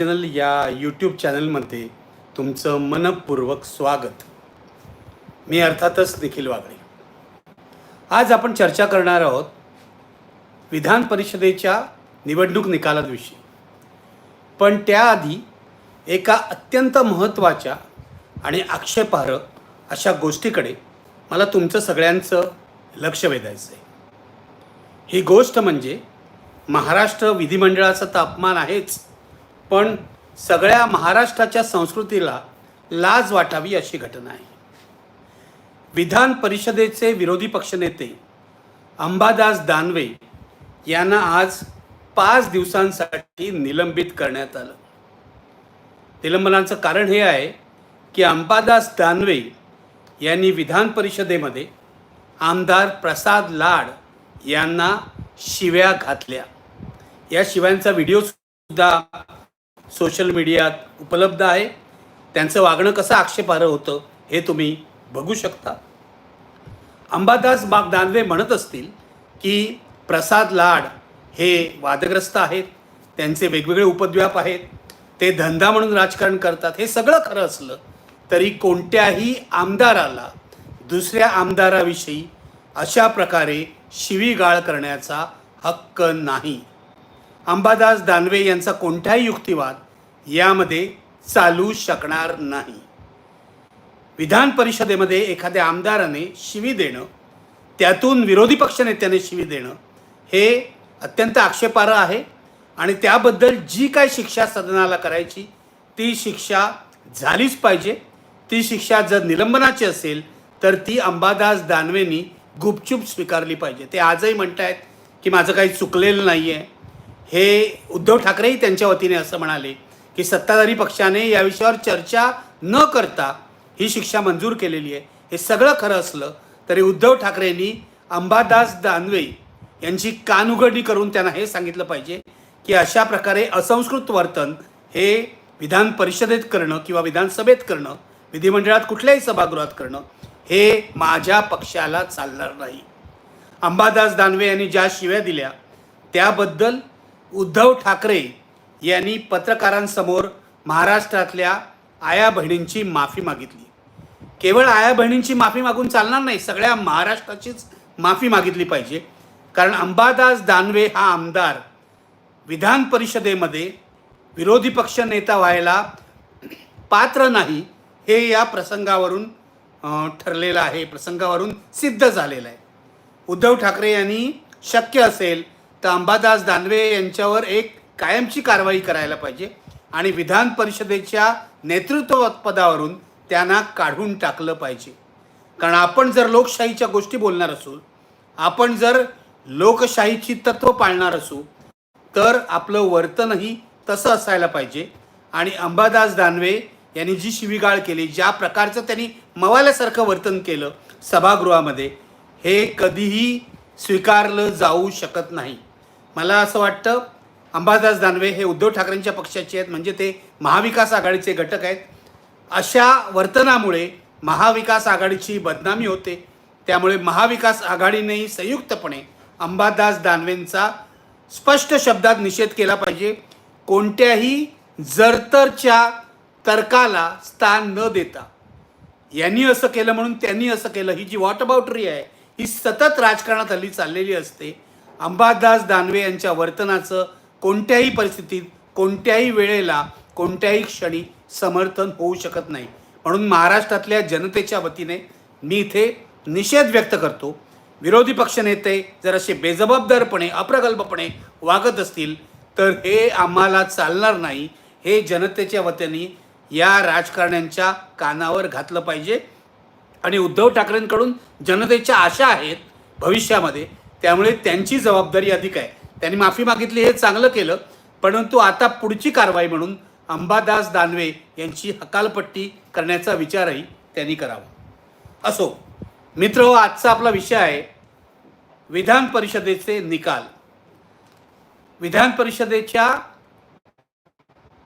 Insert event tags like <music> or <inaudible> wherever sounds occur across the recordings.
Channel या YouTube चॅनलमध्ये तुमचं मनपूर्वक स्वागत. मी अर्थातच निखिल वागळे. आज आपण चर्चा करणार आहोत विधान परिषदेच्या निवडणूक निकालांविषयी पण त्याआधी एका अत्यंत महत्त्वाच्या आणि आक्षेपार्ह अशा गोष्टीकडे मला तुमचं सगळ्यांचं लक्ष वेधायचं आहे ही गोष्ट म्हणजे महाराष्ट्र विधिमंडळाचा तापमान आहेच. पण सगळ्या महाराष्ट्राच्या संस्कृतीला लाज वाटावी अशी घटना आहे. विधान परिषदेचे विरोधी पक्षनेते अंबादास दानवे यांना आज पाच दिवसांसाठी निलंबित करण्यात आलं. निलंबनाचं कारण हे आहे की अंबादास दानवे यांनी विधान परिषदेमध्ये आमदार प्रसाद लाड यांना शिव्या घातल्या. या शिव्यांचा व्हिडिओसुद्धा सोशल मीडियात उपलब्ध आहे. त्यांचं वागणं कसं आक्षेपार्ह होतं हे तुम्ही बघू शकता. अंबादास बाग दानवे म्हणत असतील की प्रसाद लाड हे वादग्रस्त आहेत त्यांचे वेगवेगळे उपद्व्याप आहेत ते धंदा म्हणून राजकारण करतात हे सगळं खरं असलं तरी कोणत्याही आमदाराला दुसऱ्या आमदाराविषयी अशा प्रकारे शिवीगाळ करण्याचा हक्क नाही. अंबादास दानवे यांचा कोणताही युक्तिवाद यामध्ये चालू शकणार नाही. विधान परिषदेमध्ये एखाद्या आमदाराने शिवी देणं त्यातून विरोधी पक्षनेत्याने शिवी देणं हे अत्यंत आक्षेपार्ह आहे आणि त्याबद्दल जी काय शिक्षा सदनाला करायची ती शिक्षा झालीच पाहिजे. ती शिक्षा जर निलंबनाची असेल तर ती अंबादास दानवेंनी गुपचूप स्वीकारली पाहिजे. ते आजही म्हणत आहेत की माझं काही चुकलेलं नाही आहे हे उद्धव ठाकरेही त्यांच्या वतीने असं म्हणाले की सत्ताधारी पक्षाने या विषयावर चर्चा न करता ही शिक्षा मंजूर केलेली आहे. हे सगळं खरं असलं तरी उद्धव ठाकरेंनी अंबादास दानवे यांची कानउघडणी करून त्यांना हे सांगितलं पाहिजे की अशा प्रकारे असंस्कृत वर्तन हे विधान परिषदेत करणं किंवा विधानसभेत करणं विधिमंडळात कुठल्याही सभागृहात करणं हे माझ्या पक्षाला चालणार नाही. अंबादास दानवे यांनी ज्या शिव्या दिल्या त्याबद्दल उद्धव ठाकरे यांनी पत्रकारांसमोर महाराष्ट्रातल्या आया बहिणींची माफी मागितली. केवळ आया बहिणींची माफी मागून चालणार नाही सगळ्या महाराष्ट्राचीच माफी मागितली पाहिजे. कारण अंबादास दानवे हा आमदार विधान परिषदेमध्ये विरोधी पक्ष नेता व्हायला पात्र नाही हे या प्रसंगावरून ठरलेलं आहे प्रसंगावरून सिद्ध झालेलं आहे. उद्धव ठाकरे यांनी शक्य असेल तर अंबादास दानवे यांच्यावर एक कायमची कारवाई करायला पाहिजे आणि विधान परिषदेच्या नेतृत्व पदावरून त्यांना काढून टाकलं पाहिजे. कारण आपण जर लोकशाहीच्या गोष्टी बोलणार असू आपण जर लोकशाहीची तत्त्व पाळणार असू तर आपलं वर्तनही तसं असायला पाहिजे. आणि अंबादास दानवे यांनी जी शिवीगाळ केली ज्या प्रकारचं त्यांनी मवाल्यासारखं वर्तन केलं सभागृहामध्ये हे कधीही स्वीकारलं जाऊ शकत नाही. मला असं वाटतं अंबादास दानवे हे उद्धव ठाकरेंच्या पक्षाचे आहेत म्हणजे ते महाविकास आघाडीचे घटक आहेत. अशा वर्तनामुळे महाविकास आघाडीची बदनामी होते. त्यामुळे महाविकास आघाडीनेही संयुक्तपणे अंबादास दानवेंचा स्पष्ट शब्दात निषेध केला पाहिजे. कोणत्याही जरतरच्या तर्काला स्थान न देता. यांनी असं केलं म्हणून त्यांनी असं केलं. ही जी वॉटअबाउटरी आहे ही सतत राजकारणात हल्ली चाललेली असते. अंबादास दानवे यांच्या वर्तनाचं कोणत्याही परिस्थितीत कोणत्याही वेळेला कोणत्याही क्षणी समर्थन होऊ शकत नाही. म्हणून महाराष्ट्रातल्या जनतेच्या वतीने मी इथे निषेध व्यक्त करतो. विरोधी पक्षनेते जर असे बेजबाबदारपणे अप्रगल्भपणे वागत असतील तर हे आम्हाला चालणार नाही. हे जनतेच्या वतीने या राजकारण्यांच्या कानावर घातलं पाहिजे. आणि उद्धव ठाकरेंकडून जनतेच्या आशा आहेत भविष्यामध्ये त्यामुळे त्यांची जबाबदारी अधिक आहे. त्यांनी माफी मागितली हे चांगलं केलं परंतु आता पुढची कारवाई म्हणून अंबादास दानवे यांची हकालपट्टी करण्याचा विचारही त्यांनी करावा. असो मित्र हो आजचा आपला विषय आहे विधान परिषदेचे निकाल. विधान परिषदेच्या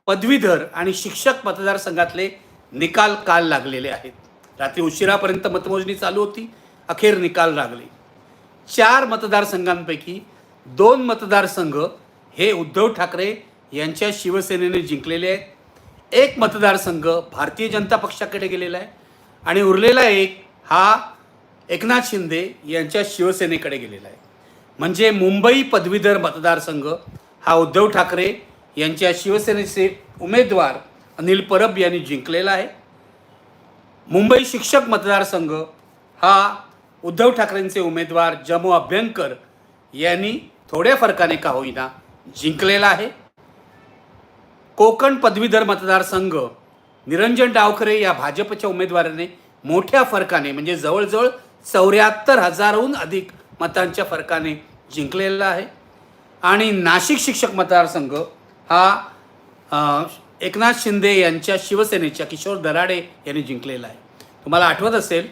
पदवीधर आणि शिक्षक मतदारसंघातले निकाल काल लागलेले आहेत. रात्री उशिरापर्यंत मतमोजणी चालू होती अखेर निकाल लागले. चार मतदारसंघांपैकी दोन मतदारसंघ हे उद्धव ठाकरे यांच्या शिवसेनेने जिंकलेले आहेत. एक मतदारसंघ भारतीय जनता पक्षाकडे गेलेला आहे आणि उरलेला एक हा एकनाथ शिंदे यांच्या शिवसेनेकडे गेलेला आहे. म्हणजे मुंबई पदवीधर मतदारसंघ हा उद्धव ठाकरे यांच्या शिवसेनेचे उमेदवार अनिल परब यांनी जिंकलेला आहे. मुंबई शिक्षक मतदारसंघ हा उद्धव ठाकरेंचे उमेदवार जमू अभ्यंकर यांनी थोड्या फरकाने का होईना जिंकलेला आहे. कोकण पदवीधर मतदारसंघ निरंजन डावखरे या भाजपच्या उमेदवाराने मोठ्या फरकाने म्हणजे जवळजवळ चौऱ्याहत्तर हजारहून अधिक मतांच्या फरकाने जिंकलेला आहे. आणि नाशिक शिक्षक मतदारसंघ हा एकनाथ शिंदे यांच्या शिवसेनेच्या किशोर दराडे यांनी जिंकलेला आहे. तुम्हाला आठवत असेल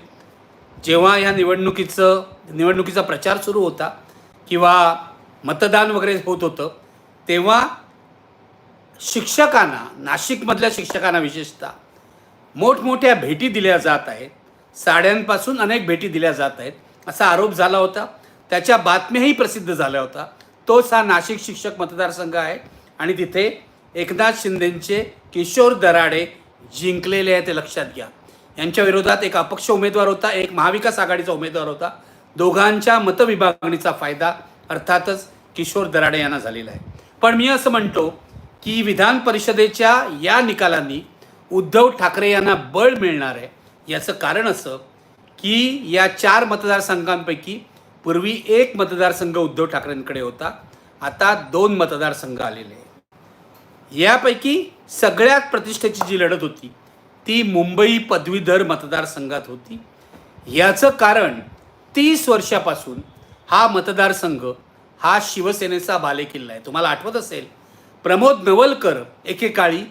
जेव्हा ह्या निवडणुकीचं निवडणुकीचा प्रचार सुरू होता किंवा मतदान वगैरे होत होतं तेव्हा शिक्षकांना नाशिकमधल्या शिक्षकांना विशेषतः मोठमोठ्या भेटी दिल्या जात आहेत. साड्यांपासून अनेक भेटी दिल्या जात आहेत. असा आरोप झाला होता. त्याच्या बातम्याही प्रसिद्ध झाल्या होता तोच हा नाशिक शिक्षक मतदारसंघ आहे. आणि तिथे एकनाथ शिंदेंचे किशोर दराडे जिंकलेले आहे ते लक्षात घ्या. यांच्या विरोधात एक अपक्ष उमेदवार होता एक महाविकास आघाडीचा उमेदवार होता. दोघांच्या मतविभागणीचा फायदा अर्थातच किशोर दराडे यांना झालेला आहे. पण मी असं म्हणतो की विधान परिषदेच्या या निकालांनी उद्धव ठाकरे यांना बळ मिळणार आहे याचं कारण असं की या चार मतदारसंघांपैकी पूर्वी एक मतदारसंघ उद्धव ठाकरेंकडे होता आता दोन मतदारसंघ आलेले यापैकी सगळ्यात प्रतिष्ठेची जी लढत होती ती मुंबई पदवीधर मतदारसंघात होती. याचं कारण तीस वर्षापासून हा मतदारसंघ हा शिवसेनेचा बालेकिल्ला आहे. तुम्हाला आठवत असेल प्रमोद नवलकर एकेकाळी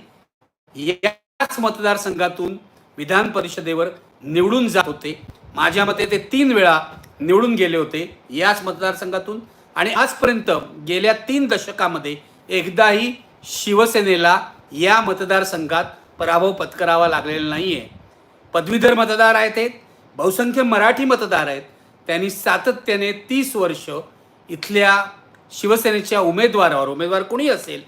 याच मतदारसंघातून विधान परिषदेवर निवडून जात होते. माझ्या मते ते तीन वेळा निवडून गेले होते याच मतदारसंघातून आणि आजपर्यंत गेल्या तीन दशकामध्ये एकदाही शिवसेनेला या मतदारसंघात पराभव पत्करावा लागलेला नाही आहे पदवीधर मतदार आहेत ते बहुसंख्य मराठी मतदार आहेत. त्यांनी सातत्याने तीस वर्ष इथल्या शिवसेनेच्या उमेदवारावर उमेदवार कोणी असेल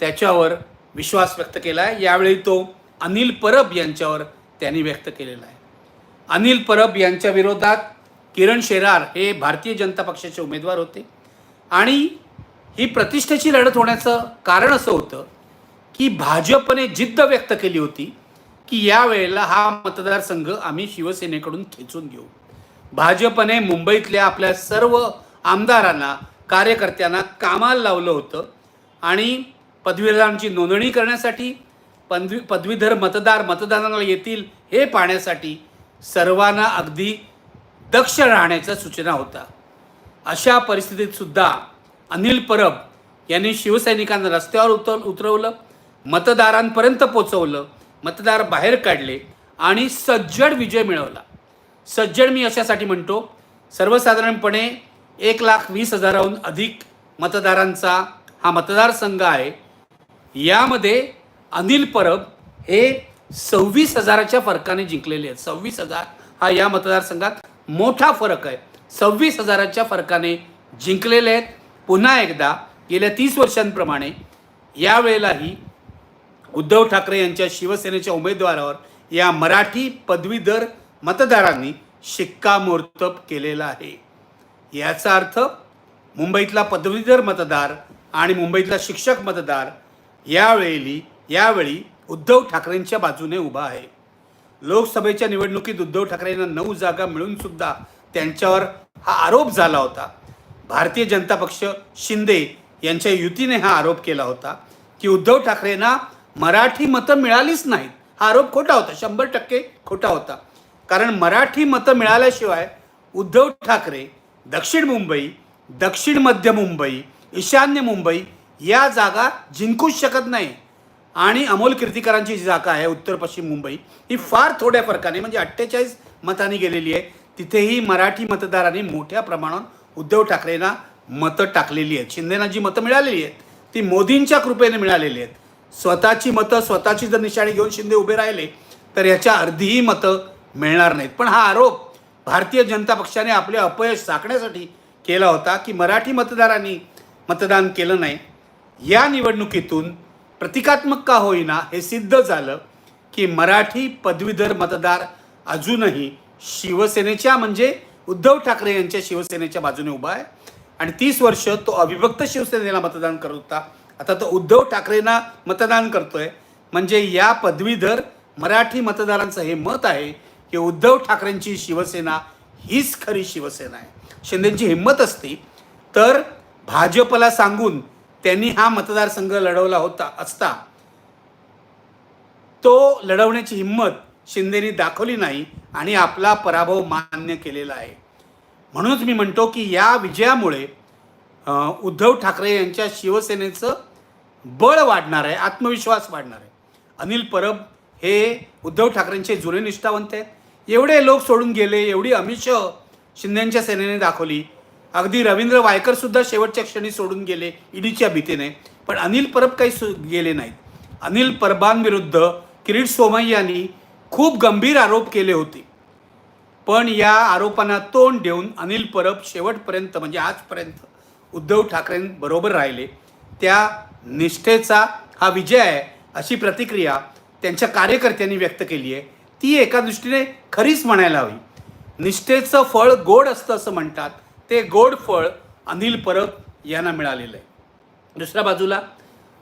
त्याच्यावर विश्वास व्यक्त केला आहे यावेळी तो अनिल परब यांच्यावर त्यांनी व्यक्त केलेला आहे. अनिल परब यांच्या विरोधात किरण शेरार हे भारतीय जनता पक्षाचे उमेदवार होते. आणि ही प्रतिष्ठेची लढत होण्याचं कारण असं होतं की भाजपने जिद्द व्यक्त केली होती की या वेळेला हा मतदारसंघ आम्ही शिवसेनेकडून खेचून घेऊ. भाजपने मुंबईतल्या आपल्या सर्व आमदारांना कार्यकर्त्यांना कामाला लावलं होतं आणि पदवीधरांची नोंदणी करण्यासाठी पदवी पदवीधर मतदार मतदानाला येतील हे पाहण्यासाठी सर्वांना अगदी दक्ष राहण्याच्या सूचना होता अशा परिस्थितीत सुद्धा अनिल परब यांनी शिवसैनिकांना रस्त्यावर उतर उतरवलं. मतदारांपर्यंत पोचवलं मतदार बाहेर काढले आणि सज्जड विजय मिळवला. सज्जड मी अशासाठी म्हणतो सर्वसाधारणपणे एक लाख वीस हजाराहून अधिक मतदारांचा हा मतदारसंघ आहे. यामध्ये अनिल परब हे सव्वीस हजाराच्या फरकाने जिंकलेले आहेत. सव्वीस हजार हा या मतदारसंघात मोठा फरक आहे. सव्वीस हजाराच्या फरकाने जिंकलेले आहेत. पुन्हा एकदा गेल्या तीस वर्षांप्रमाणे यावेळेलाही उद्धव ठाकरे यांच्या शिवसेनेच्या उमेदवारावर या मराठी पदवीधर मतदारांनी शिक्कामोर्तब केलेला आहे. याचा अर्थ मुंबईतला पदवीधर मतदार आणि मुंबईतला शिक्षक मतदार यावेळी यावेळी उद्धव ठाकरेंच्या बाजूने उभा आहे. लोकसभेच्या निवडणुकीत उद्धव ठाकरेंना नऊ जागा मिळून सुद्धा त्यांच्यावर हा आरोप झाला होता. भारतीय जनता पक्ष शिंदे यांच्या युतीने हा आरोप केला होता की उद्धव ठाकरेंना मराठी मतं मिळालीच नाहीत. हा आरोप खोटा होता. शंभर टक्के खोटा होता. कारण मराठी मतं मिळाल्याशिवाय उद्धव ठाकरे दक्षिण मुंबई दक्षिण मध्य मुंबई ईशान्य मुंबई या जागा जिंकूच शकत नाही. आणि अमोल कीर्तिकरांची जी जागा आहे उत्तर पश्चिम मुंबई ही फार थोड्या फरकाने म्हणजे अठ्ठेचाळीस मतांनी गेलेली आहे. तिथेही मराठी मतदारांनी मोठ्या प्रमाणात उद्धव ठाकरेंना मतं टाकलेली आहेत. शिंदेना जी मतं मिळालेली आहेत ती मोदींच्या कृपेने मिळालेली आहेत. स्वतःची मतं स्वतःची जर निशाणी घेऊन शिंदे उभे राहिले तर याच्या अर्धीही मतं मिळणार नाहीत. पण हा आरोप भारतीय जनता पक्षाने आपले अपयश झाकण्यासाठी केला होता की मराठी मतदारांनी मतदान केलं नाही. या निवडणुकीतून प्रतिकात्मक का होईना हे सिद्ध झालं की मराठी पदवीधर मतदार अजूनही शिवसेनेच्या म्हणजे उद्धव ठाकरे यांच्या शिवसेनेच्या बाजूने उभा आहे. आणि तीस वर्ष तो अविभक्त शिवसेनेला मतदान करत होता. आता तो उद्धव ठाकरेंना मतदान करतोय. म्हणजे या पदवीधर मराठी मतदारांचं हे मत आहे की उद्धव ठाकरेंची शिवसेना हीच खरी शिवसेना आहे. शिंदेची हिंमत असती तर भाजपला सांगून त्यांनी हा मतदारसंघ लढवला होता असता तो लढवण्याची हिंमत शिंदेनी दाखवली नाही आणि आपला पराभव मान्य केलेला आहे. म्हणूनच मी म्हणतो की या विजयामुळे उद्धव ठाकरे यांच्या शिवसेनेचं बळ वाढणार आहे आत्मविश्वास वाढणार आहे. अनिल परब हे उद्धव ठाकरेंचे जुने निष्ठावंत आहेत. एवढे लोक सोडून गेले एवढी अमिष शिंदेच्या सेनेने दाखवली. अगदी रवींद्र वायकरसुद्धा शेवटच्या क्षणी सोडून गेले ईडीच्या भीतीने. पण अनिल परब काही सु गेले नाहीत. अनिल परबांविरुद्ध किरीट सोमय्यांनी खूप गंभीर आरोप केले होते. पण या आरोपांना तोंड देऊन अनिल परब शेवटपर्यंत म्हणजे आजपर्यंत उद्धव ठाकरेंबरोबर राहिले. त्या निष्ठेचा हा विजय आहे अशी प्रतिक्रिया त्यांच्या कार्यकर्त्यांनी व्यक्त केली आहे. ती एका दृष्टीने खरीच म्हणायला हवी. निष्ठेचं फळ गोड असतं असं म्हणतात. ते गोड फळ अनिल परब यांना मिळालेलं आहे. दुसऱ्या बाजूला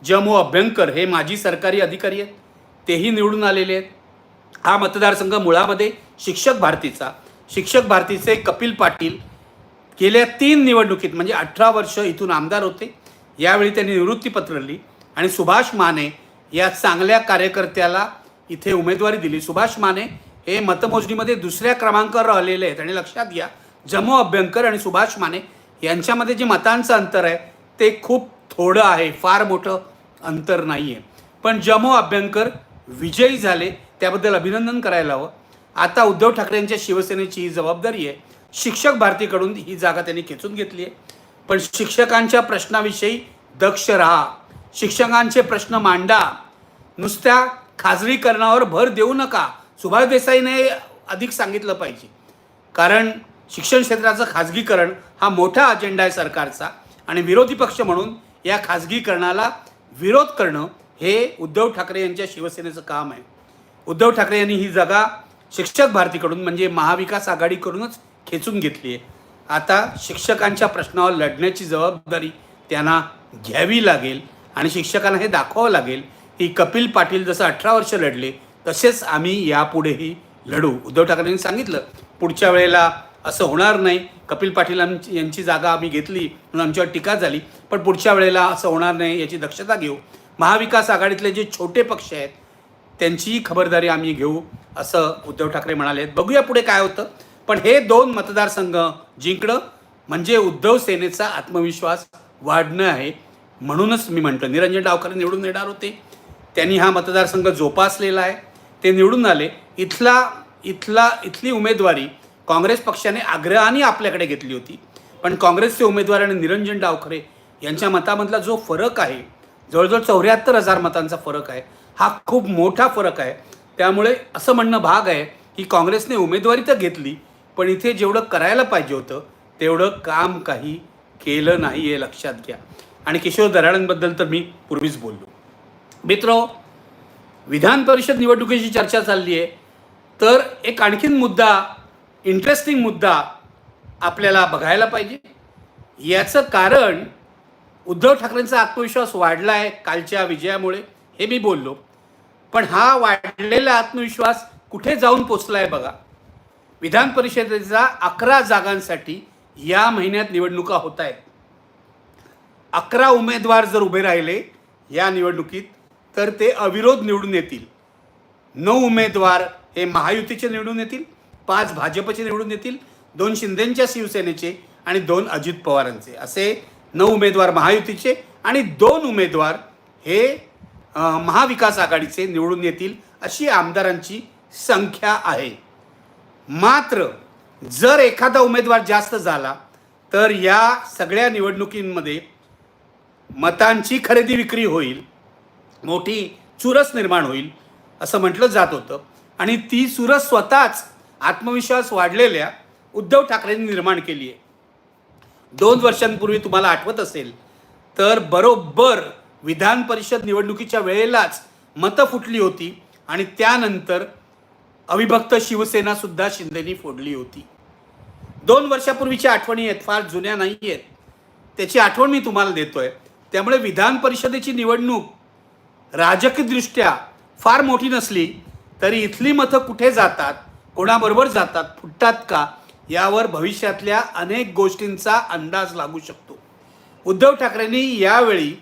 जमो अभ्यंकर हे माजी सरकारी अधिकारी आहेत. तेही निवडून आलेले आहेत. हा मतदारसंघ मुळामध्ये शिक्षक भारतीचा. शिक्षक भारतीचे कपिल पाटील गेल्या तीन निवडणुकीत म्हणजे अठरा वर्ष इथून आमदार होते. यावेळी त्यांनी निवृत्तीपत्र लिहिली. आणि सुभाष माने या चांगल्या कार्यकर्त्याला इथे उमेदवारी दिली. सुभाष माने हे मतमोजणीमध्ये दुसऱ्या क्रमांकावर आलेले आहेत. आणि लक्षात घ्या जमो अभ्यंकर आणि सुभाष माने यांच्यामध्ये जे मतांचं अंतर आहे ते खूप थोडं आहे. फार मोठं अंतर नाही आहे पण जमो अभ्यंकर विजयी झाले त्याबद्दल अभिनंदन करायला हवं. आता उद्धव ठाकरे यांच्या शिवसेनेची ही जबाबदारी आहे. शिक्षक भारतीकडून ही जागा त्यांनी खेचून घेतली आहे. पण शिक्षकांच्या प्रश्नाविषयी दक्ष राहा. शिक्षकांचे प्रश्न मांडा. नुसत्या खाजगीकरणावर भर देऊ नका. सुभाष देसाईने अधिक सांगितलं पाहिजे. कारण शिक्षण क्षेत्राचं खाजगीकरण हा मोठा अजेंडा आहे सरकारचा आणि विरोधी पक्ष म्हणून या खाजगीकरणाला विरोध करणं हे उद्धव ठाकरे यांच्या शिवसेनेचं काम आहे. उद्धव ठाकरे यांनी ही जागा शिक्षक भारतीकडून म्हणजे महाविकास आघाडीकडूनच खेचून घेतली आहे. आता शिक्षकांच्या प्रश्नावर लढण्याची जबाबदारी त्यांना घ्यावी लागेल आणि शिक्षकांना हे दाखवावं लागेल की कपिल पाटील जसं अठरा वर्ष लढले तसेच आम्ही यापुढेही लढू. उद्धव ठाकरेंनी सांगितलं पुढच्या वेळेला असं होणार नाही. कपिल पाटील आमची यांची जागा आम्ही घेतली म्हणून आमच्यावर टीका झाली पण पुढच्या वेळेला असं होणार नाही याची दक्षता घेऊ. महाविकास आघाडीतले जे छोटे पक्ष आहेत त्यांचीही खबरदारी आम्ही घेऊ असं उद्धव ठाकरे म्हणाले. बघूया पुढे काय होतं. पण हे दोन मतदारसंघ जिंकणं म्हणजे उद्धव सेनेचा आत्मविश्वास वाढणं आहे. म्हणूनच मी म्हणतो निरंजन डावकर निवडून येणार होते. त्यांनी हा मतदारसंघ जोपासलेला आहे. ते निवडून आले. इथला इथला इथली उमेदवारी काँग्रेस पक्षाने आग्रहाने आपल्याकडे घेतली होती. पण काँग्रेसचे उमेदवार आणि निरंजन डावखरे यांच्या मतामधला जो फरक आहे जवळजवळ चौऱ्याहत्तर हजार मतांचा फरक आहे हा खूप मोठा फरक आहे. त्यामुळे असं म्हणणं भाग आहे की काँग्रेसने उमेदवारी तर घेतली पण इथे जेवढं करायला पाहिजे होतं तेवढं काम काही केलं नाही हे लक्षात घ्या. आणि किशोर दराडांबद्दल तर मी पूर्वीच बोललो. मित्र विधान परिषद निवडणुकीची चर्चा चालली आहे. तर एक आणखीन मुद्दा इंटरेस्टिंग मुद्दा आपल्याला बघायला पाहिजे. याचं कारण उद्धव ठाकरेंचा आत्मविश्वास वाढला आहे कालच्या विजयामुळे हे मी बोललो. पण हा वाढलेला आत्मविश्वास कुठे जाऊन पोचला आहे बघा. विधान परिषदेचा अकरा जागांसाठी या महिन्यात निवडणुका होत आहेत अकरा उमेदवार जर उभे राहिले या निवडणुकीत तर ते अविरोध निवडून येतील. नऊ उमेदवार हे महायुतीचे निवडून येतील पाच भाजपचे निवडून येतील दोन शिंदेंच्या शिवसेनेचे आणि दोन अजित पवारांचे. असे नऊ उमेदवार महायुतीचे आणि दोन उमेदवार हे महाविकास आघाडीचे निवडून येतील अशी आमदारांची संख्या आहे. मात्र जर एखादा उमेदवार जास्त झाला तर या सगळ्या निवडणुकींमध्ये मतांची खरेदी विक्री होईल मोठी चुरस निर्माण होईल असं म्हटलं जात होतं. आणि ती चुरस स्वतःच आत्मविश्वास वाढलेल्या उद्धव ठाकरेंनी निर्माण केली आहे. दोन वर्षांपूर्वी तुम्हाला आठवत असेल तर बरोबर विधान परिषद निवडणुकीच्या वेळेलाच मतं फुटली होती आणि त्यानंतर अविभक्त शिवसेना सुद्धा शिंदेनी फोडली होती. दोन वर्षापूर्वीच्या आठवणी आहेत फार जुन्या नाही आहेत त्याची आठवण मी तुम्हाला देतोय. त्यामुळे विधान परिषदेची निवडणूक राजकीयदृष्ट्या फार मोठी नसली तरी इथली मतं कुठे जातात कोणाबरोबर जातात फुटतात का यावर भविष्यातल्या अनेक गोष्टींचा अंदाज लागू शकतो. उद्धव ठाकरेंनी यावेळी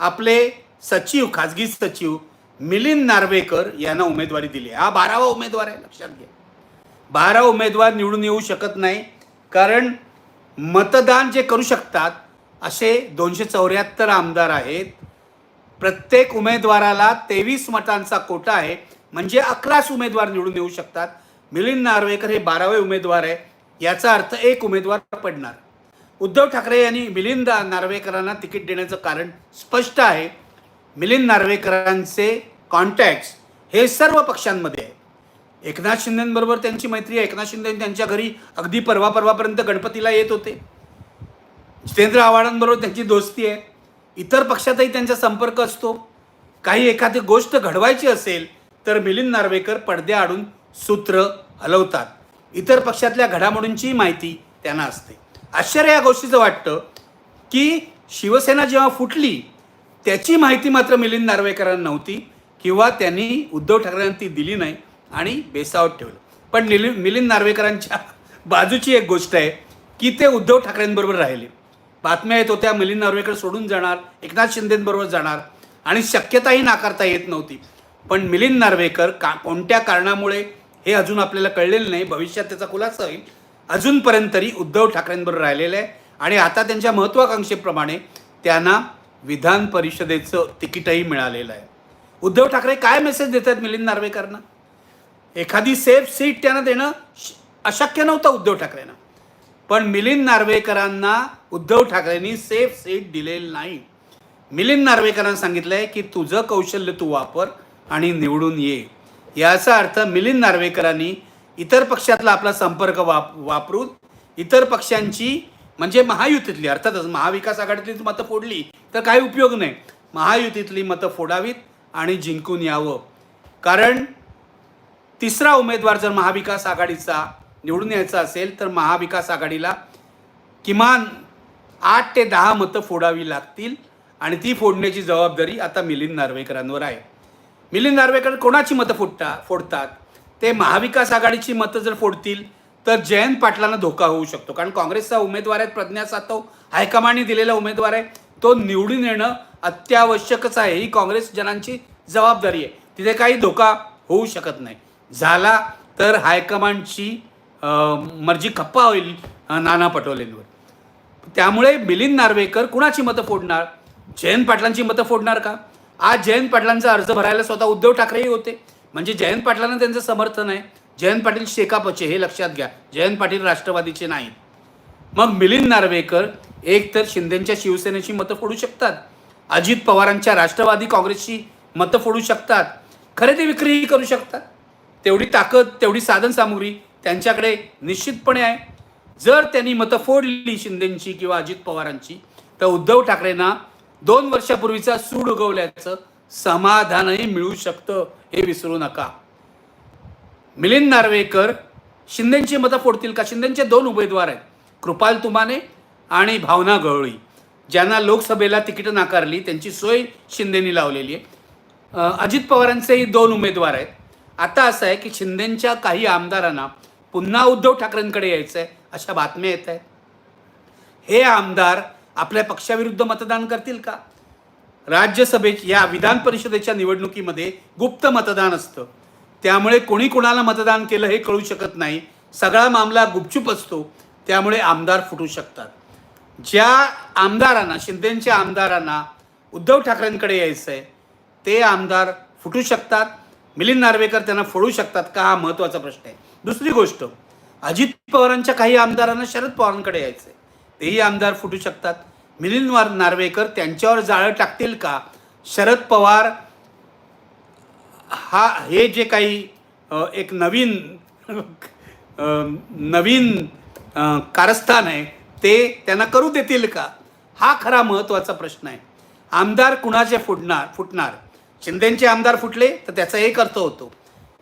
आपले सचिव खाजगी सचिव मिलिंद नार्वेकर यांना उमेदवारी दिली हा बारावा उमेदवार आहे लक्षात घ्या. बारा उमेदवार निवडून येऊ शकत नाही कारण मतदान जे करू शकतात असे दोनशे चौऱ्याहत्तर आमदार आहेत. प्रत्येक उमेदवाराला तेवीस मतांचा कोटा आहे म्हणजे अकराच उमेदवार निवडून येऊ शकतात. मिलिंद नार्वेकर हे बारावे उमेदवार आहे याचा अर्थ एक उमेदवार पडणार. उद्धव ठाकरे यांनी मिलिंद नार्वेकरांना तिकीट देण्याचं कारण स्पष्ट आहे. मिलिंद नार्वेकरांचे कॉन्टॅक्ट्स हे सर्व पक्षांमध्ये आहे एकनाथ शिंदेबरोबर त्यांची मैत्री आहे. एकनाथ शिंदे त्यांच्या घरी अगदी परवा परवापर्यंत गणपतीला येत होते. जितेंद्र आव्हाडांबरोबर त्यांची दोस्ती आहे. इतर पक्षातही त्यांचा संपर्क असतो. काही एखादी गोष्ट घडवायची असेल तर मिलिंद नार्वेकर पडद्याआडून सूत्र हलवतात. इतर पक्षातल्या घडामोडींची माहिती त्यांना असते. आश्चर्य या गोष्टीचं वाटतं की शिवसेना जेव्हा फुटली त्याची माहिती मात्र मिलिंद नार्वेकरांना नव्हती. किंवा त्यांनी उद्धव ठाकरेंना ती दिली नाही आणि बेसावत ठेवलं. पण मिलि मिलिंद नार्वेकरांच्या <laughs> बाजूची एक गोष्ट आहे की ते उद्धव ठाकरेंबरोबर राहिले. बातम्या येत होत्या मिलिंद नार्वेकर सोडून जाणार एकनाथ शिंदेबरोबर जाणार आणि शक्यताही नाकारता येत नव्हती. पण मिलिंद नार्वेकर का कोणत्या कारणामुळे हे अजून आपल्याला कळलेलं नाही भविष्यात त्याचा खुलासा होईल. अजूनपर्यंत तरी उद्धव ठाकरेंबरोबर राहिलेलं आहे आणि आता त्यांच्या महत्त्वाकांक्षेप्रमाणे त्यांना विधान परिषदेचं तिकीटही मिळालेलं आहे. उद्धव ठाकरे काय मेसेज देतात मिलिंद नार्वेकरांना? एखादी सेफ सीट त्यांना देणं श- अशक्य नव्हतं उद्धव ठाकरेंना. पण मिलिंद नार्वेकरांना उद्धव ठाकरेंनी सेफ सीट दिलेली नाही. मिलिंद नार्वेकरांना सांगितलंय की तुझं कौशल्य तू वापर आणि निवडून ये. याचा अर्थ मिलिंद नार्वेकरांनी इतर पक्षातला आपला संपर्क वाप वापरून इतर पक्षांची म्हणजे महायुतीतली अर्थातच महाविकास आघाडीतली मतं फोडली तर काही उपयोग नाही. महायुतीतली मतं फोडावीत आणि जिंकून यावं. कारण तिसरा उमेदवार जर महाविकास आघाडीचा निवडून यायचा असेल तर महाविकास आघाडीला किमान आठ ते दहा मतं फोडावी लागतील आणि ती फोडण्याची जबाबदारी आता मिलिंद नार्वेकरांवर आहे. मिलिंद नार्वेकर कोणाची मतं फोडता फोडतात? ते महाविकास आघाडीची मतं जर फोडतील तर जयंत पाटलांना धोका होऊ शकतो. कारण काँग्रेसचा उमेदवार आहेत प्रज्ञा सातव हायकमांडने दिलेला उमेदवार आहे. तो निवडून येणं अत्यावश्यकच आहे. ही काँग्रेस जनांची जबाबदारी आहे. तिथे काही धोका होऊ शकत नाही. झाला तर हायकमांडची मर्जी खप्पा होईल नाना पटोलेंवर. त्यामुळे मिलिंद नार्वेकर कुणाची मतं फोडणार? जयंत पाटलांची मतं फोडणार का? आज जयंत पाटलांचा अर्ज भरायला स्वतः उद्धव ठाकरेही होते. म्हणजे जयंत पाटलांना त्यांचं समर्थन आहे. जयंत पाटील शेकापचे हे लक्षात घ्या. जयंत पाटील राष्ट्रवादीचे नाहीत. मग मिलिंद नार्वेकर एक तर शिंदेच्या शिवसेनेची मतं फोडू शकतात. अजित पवारांच्या राष्ट्रवादी काँग्रेसची मतं फोडू शकतात. खरेदी विक्रीही करू शकतात. तेवढी ताकद तेवढी साधनसामुग्री त्यांच्याकडे निश्चितपणे आहे. जर त्यांनी मतं फोडली शिंदेची किंवा अजित पवारांची तर उद्धव ठाकरेंना दोन वर्षापूर्वीचा सूड उगवल्याचं समाधानही मिळू शकतं हे विसरू नका. मिलिंद नार्वेकर शिंदेची मतं फोडतील का? शिंदेचे दोन उमेदवार आहेत. कृपाल तुमाने आणि भावना गवळी ज्यांना लोकसभेला तिकीटं नाकारली त्यांची सोय शिंदेनी लावलेली आहे. अजित पवारांचेही दोन उमेदवार आहेत. आता असं आहे की शिंदेंच्या काही आमदारांना पुन्हा उद्धव ठाकरेंकडे यायचं आहे अशा बातम्या येत आहेत. हे आमदार आपल्या पक्षाविरुद्ध मतदान करतील का? राज्यसभेत या विधान परिषदेच्या निवडणुकीमध्ये गुप्त मतदान असतं. त्यामुळे कोणी कोणाला मतदान केलं हे कळू शकत नाही. सगळा मामला गुपचूप असतो. त्यामुळे आमदार फुटू शकतात. ज्या आमदारांना शिंदेच्या आमदारांना उद्धव ठाकरेंकडे यायचं आहे ते आमदार फुटू शकतात. मिलिंद नार्वेकर त्यांना फोडू शकतात का हा महत्त्वाचा प्रश्न आहे. दुसरी गोष्ट अजित पवारांच्या काही आमदारांना शरद पवारांकडे यायचं आहे तेही आमदार फुटू शकतात. मिलिंद वार नार्वेकर त्यांच्यावर जाळं टाकतील का? शरद पवार हा हे जे काही एक नवीन नवीन कारस्थान आहे ते त्यांना करू देतील का? हा खरा महत्त्वाचा प्रश्न आहे. आमदार कुणाचे फुटणार फुटणार? शिंदेचे आमदार फुटले तर त्याचा एक अर्थ होतो.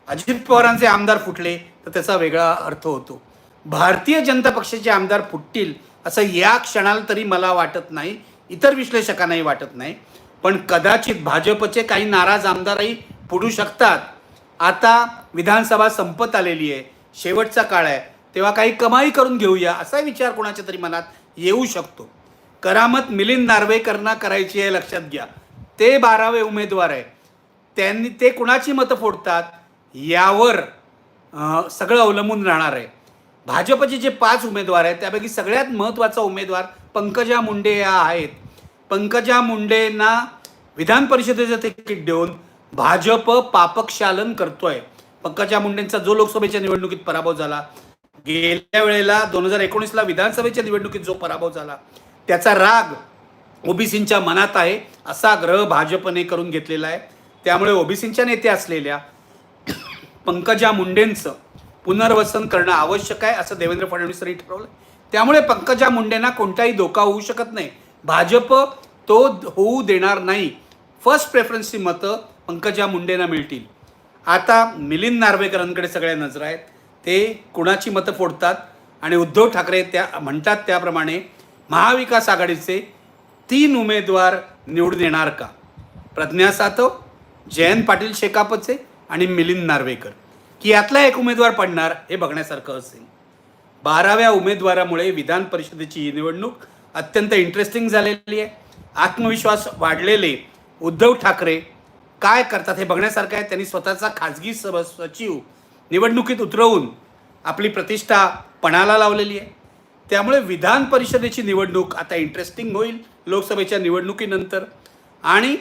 अजित पवारांचे आमदार फुटले तर त्याचा वेगळा अर्थ होतो. भारतीय जनता पक्षाचे आमदार फुटतील असं या क्षणाला तरी मला वाटत नाही. इतर विश्लेषकांनाही वाटत नाही. पण कदाचित भाजपचे काही नाराज आमदारही फुटू शकतात. आता विधानसभा संपत आलेली आहे. शेवटचा काळ आहे. तेव्हा काही कमाई करून घेऊया असा विचार कोणाच्या तरी मनात येऊ शकतो. करामत मिलिंद नार्वेकरना करायची आहे लक्षात घ्या. ते बारावे उमेदवार आहे. त्यांनी ते कुणाची मतं फोडतात? यावर सगळं अवलंबून राहणार आहे. भाजपचे जे पाच उमेदवार आहेत त्यापैकी सगळ्यात महत्त्वाचा उमेदवार पंकजा मुंडे या आहेत. पंकजा मुंडेंना विधान परिषदेचं तिकीट देऊन भाजप पापक्षालन करतोय. पंकजा मुंडेंचा जो लोकसभेच्या निवडणुकीत पराभव झाला गेल्या वेळेला दोन हजार एकोणीसला विधानसभेच्या निवडणुकीत जो पराभव झाला त्याचा राग ओबीसींच्या मनात आहे असा ग्रह भाजपने करून घेतलेला आहे. त्यामुळे ओबीसींच्या नेत्या असलेल्या पंकजा मुंडेंचं पुनर्वसन करणं आवश्यक आहे असं देवेंद्र फडणवीसांनी ठरवलं. त्यामुळे पंकजा मुंडेंना कोणताही धोका होऊ शकत नाही. भाजप तो होऊ देणार नाही. फर्स्ट प्रेफरन्सची मतं पंकजा मुंडेंना मिळतील. आता मिलिंद नार्वेकरांकडे सगळ्या नजर आहेत. ते कुणाची मतं फोडतात आणि उद्धव ठाकरे त्या म्हणतात त्याप्रमाणे महाविकास आघाडीचे तीन उमेदवार निवडून येणार का? प्रज्ञा सातव जयंत पाटील शेकापचे आणि मिलिंद नार्वेकर. की यातला एक उमेदवार पडणार हे बघण्यासारखं असेल. बाराव्या उमेदवारामुळे विधान परिषदेची ही निवडणूक अत्यंत इंटरेस्टिंग झालेली आहे. आत्मविश्वास वाढलेले उद्धव ठाकरे काय करतात हे बघण्यासारखं आहे. त्यांनी स्वतःचा खाजगी सब सचिव निवडणुकीत उतरवून आपली प्रतिष्ठा पणाला लावलेली आहे. त्यामुळे विधान परिषदेची निवडणूक आता इंटरेस्टिंग होईल लोकसभेच्या निवडणुकीनंतर. आणि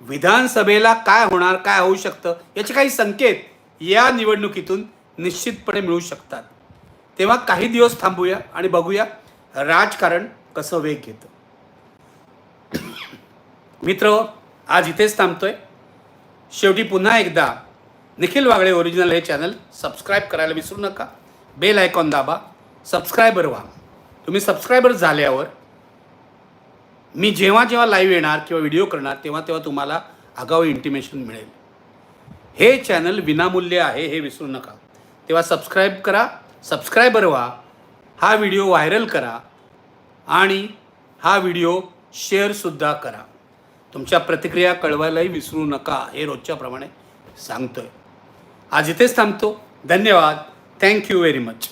विधानसभेला काय होणार काय होऊ शकतं याचे काही संकेत या निवडणुकीतून निश्चितपणे मिळू शकतात. तेव्हा काही दिवस थांबूया आणि बघूया राजकारण कसं वेग घेतं. मित्र आज इथेच थांबतोय. शेवटी पुन्हा एकदा निखिल वागळे ओरिजिनल हे चॅनल सबस्क्राईब करायला विसरू नका. बेल आयकॉन दाबा. सबस्क्रायबर व्हा. तुम्ही सबस्क्रायबर झाल्यावर मी जेव्हा जेव्हा लाईव्ह येणार किंवा व्हिडिओ करणार तेव्हा तेव्हा तुम्हाला आगाऊ इंटिमेशन मिळेल. हे चॅनल विनामूल्य आहे हे विसरू नका. तेव्हा सबस्क्राईब करा. सबस्क्रायबर व्हा. हा व्हिडिओ व्हायरल करा आणि हा व्हिडिओ शेअरसुद्धा करा. तुमच्या प्रतिक्रिया कळवायलाही विसरू नका हे रोजच्याप्रमाणे सांगतो आहे आज इथेच थांबतो. धन्यवाद. Thank you very much